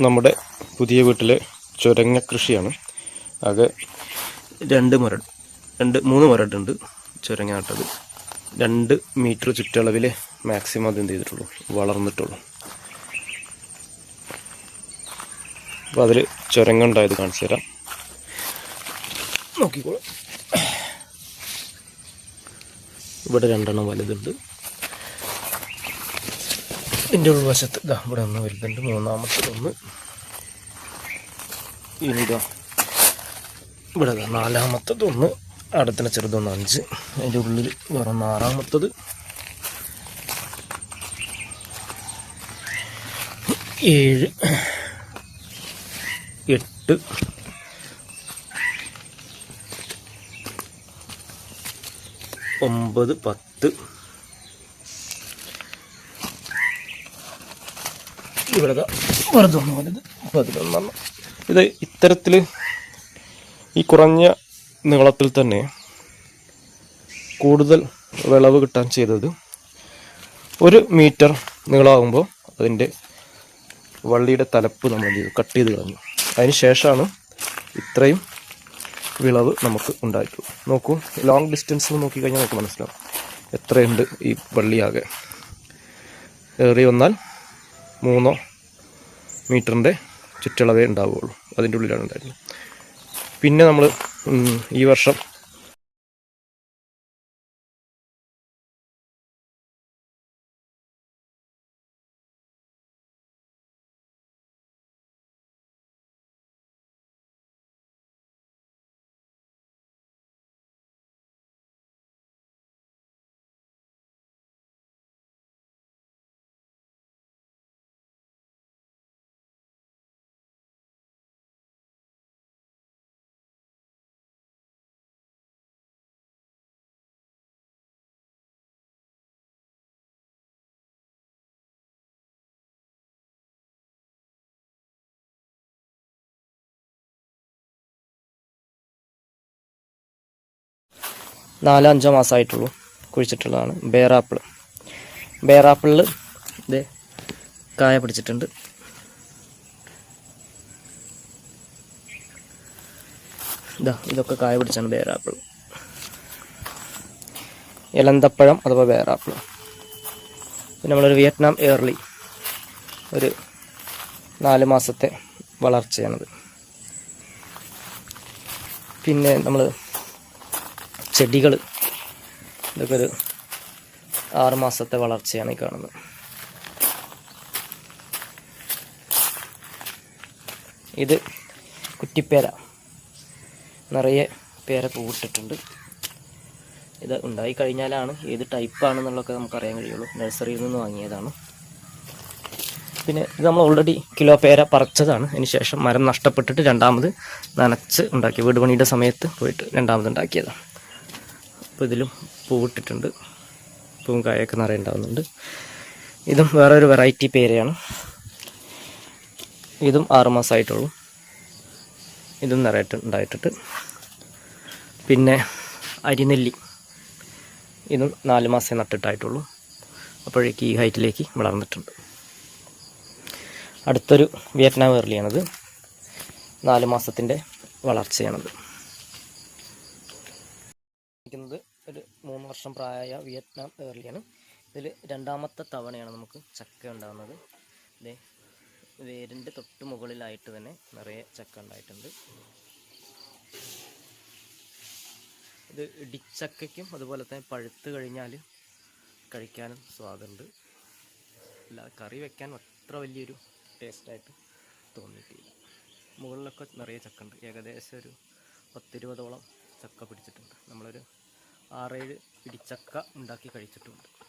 നമ്മുടെ പുതിയ വീട്ടിലെ ചുരങ്ങ കൃഷിയാണ്. ആകെ രണ്ട് മുര രണ്ട് മൂന്ന് മുരടുണ്ട് ചുരങ്ങ നട്ടത് രണ്ട് മീറ്റർ ചുറ്റളവിൽ മാക്സിമം അത് എന്ത് ചെയ്തിട്ടുള്ളൂ? വളർന്നിട്ടുള്ളൂ. അപ്പോൾ അതിൽ ചുരങ്ങ ഉണ്ടായത് കാണിച്ചു തരാം. നോക്കിക്കോളൂ. ഇവിടെ രണ്ടെണ്ണം വലുതുണ്ട്. ഇതിന്റെ ഉൾവശത്ത് ഇതാ ഇവിടെ ഒന്ന് വരുന്നുണ്ട്. മൂന്നാമത്തതൊന്ന്. ഇതാ ഇവിടെ ദാ നാലാമത്തത് ഒന്ന് അടുത്തിന് ചെറുതൊന്ന് അഞ്ച്. അതിന്റെ ഉള്ളിൽ വേറെ ആറാമത്തത് ഏഴ്. എട്ട്. ഒമ്പത് പത്ത്. ഇവിടെ ദാ വെറുതെ ഒന്ന് വലുത് പതിനൊന്നെണ്ണം. ഇത് ഇത്തരത്തിൽ ഈ കുറഞ്ഞ നീളത്തിൽ തന്നെ കൂടുതൽ വിളവ് കിട്ടാൻ ചെയ്തത് ഒരു മീറ്റർ നീളമാകുമ്പോൾ അതിന്റെ വള്ളിയുടെ തലപ്പ് നമ്മൾ കട്ട് ചെയ്ത് കളഞ്ഞു. അതിന് ശേഷമാണ് ഇത്രയും വിളവ് നമുക്ക് ഉണ്ടായിട്ടുള്ളത്. നോക്കൂ ലോങ് ഡിസ്റ്റൻസിൽ നോക്കിക്കഴിഞ്ഞാൽ നമുക്ക് മനസ്സിലാവും എത്രയുണ്ട് ഈ വള്ളിയാകെ ഏറി വന്നാൽ മൂന്നോ മീറ്ററിന്റെ ചുറ്റളവേ ഉണ്ടാവുകയുള്ളൂ. അതിന്റെ ഉള്ളിലാണ് ഉണ്ടായിരുന്നത്. പിന്നെ നമ്മൾ ഈ വർഷം നാലോ അഞ്ചോ മാസമായിട്ടുള്ളൂ കുഴിച്ചിട്ടുള്ളതാണ്. ബേറാപ്പിൾ ബേറാപ്പിളിൽ ഇത് കായ പിടിച്ചിട്ടുണ്ട്. ഇതാ ഇതൊക്കെ കായ പിടിച്ചാണ് ബേറാപ്പിൾ ഇലന്തപ്പഴം അഥവാ ബേറാപ്പിൾ പിന്നെ നമ്മളൊരു വിയറ്റ്നാം ഏർലി ഒരു നാല് മാസത്തെ വളർച്ചയാണത്. പിന്നെ നമ്മൾ ചെടികൾ ഇതൊക്കെ ഒരു ആറ് മാസത്തെ വളർച്ചയാണ് ഈ കാണുന്നത്. ഇത് കുറ്റിപ്പേര. നിറയെ പേര പൂവിട്ടിട്ടുണ്ട്. ഇത് ഉണ്ടായി കഴിഞ്ഞാലാണ് ഏത് ടൈപ്പാണെന്നുള്ളതൊക്കെ നമുക്ക് അറിയാൻ കഴിയുള്ളൂ. നഴ്സറിയിൽ നിന്ന് വാങ്ങിയതാണ്. പിന്നെ ഇത് നമ്മൾ ഓൾറെഡി കിലോ പേര പറിച്ചതാണ്. അതിന് ശേഷം മരം നഷ്ടപ്പെട്ടിട്ട് രണ്ടാമത് നനച്ച് ഉണ്ടാക്കി. വീട് പണിയുടെ സമയത്ത് പോയിട്ട് രണ്ടാമത് ഉണ്ടാക്കിയതാണ്. അപ്പോൾ ഇതിലും പൂവിട്ടിട്ടുണ്ട്. പൂവും കായൊക്കെ നിറയെ ഉണ്ടാകുന്നുണ്ട് ഇതും വേറൊരു വെറൈറ്റി പേരയാണ്. ഇതും ആറുമാസമായിട്ടുള്ളൂ ഇതും നിറയിട്ട് ഉണ്ടായിട്ടിട്ട് പിന്നെ അരിനെല്ലി. ഇതും നാല് മാസം നട്ടിട്ടായിട്ടുള്ളൂ. അപ്പോഴേക്ക് ഈ ഹൈറ്റിലേക്ക് വളർന്നിട്ടുണ്ട്. അടുത്തൊരു വിയറ്റ്നാം വേർലിയാണത് നാല് മാസത്തിന്റെ വളർച്ചയാണത്. മൂന്ന് വർഷം പ്രായമായ വിയറ്റ്നാം ഏർലിയാണ്. ഇതിൽ രണ്ടാമത്തെ തവണയാണ് നമുക്ക് ചക്ക ഉണ്ടാകുന്നത് ഇതേ വേരിന്റെ തൊട്ട് മുകളിലായിട്ട് തന്നെ നിറയെ ചക്ക ഉണ്ടായിട്ടുണ്ട്. ഇത് ഇടിച്ചക്കയ്ക്കും അതുപോലെ തന്നെ പഴുത്ത് കഴിഞ്ഞാൽ കഴിക്കാനും സ്വാദുണ്ട്. അല്ല കറി വെക്കാൻ അത്ര വലിയൊരു ടേസ്റ്റായിട്ട് തോന്നിയിട്ടില്ല. മുകളിലൊക്കെ നിറയെ ചക്ക ഉണ്ട് ഏകദേശം ഒരു പത്തിരുപതോളം ചക്ക പിടിച്ചിട്ടുണ്ട്. നമ്മളൊരു ആറേഴ് പിടിച്ചക്ക ഉണ്ടാക്കി കഴിച്ചിട്ടുണ്ട്.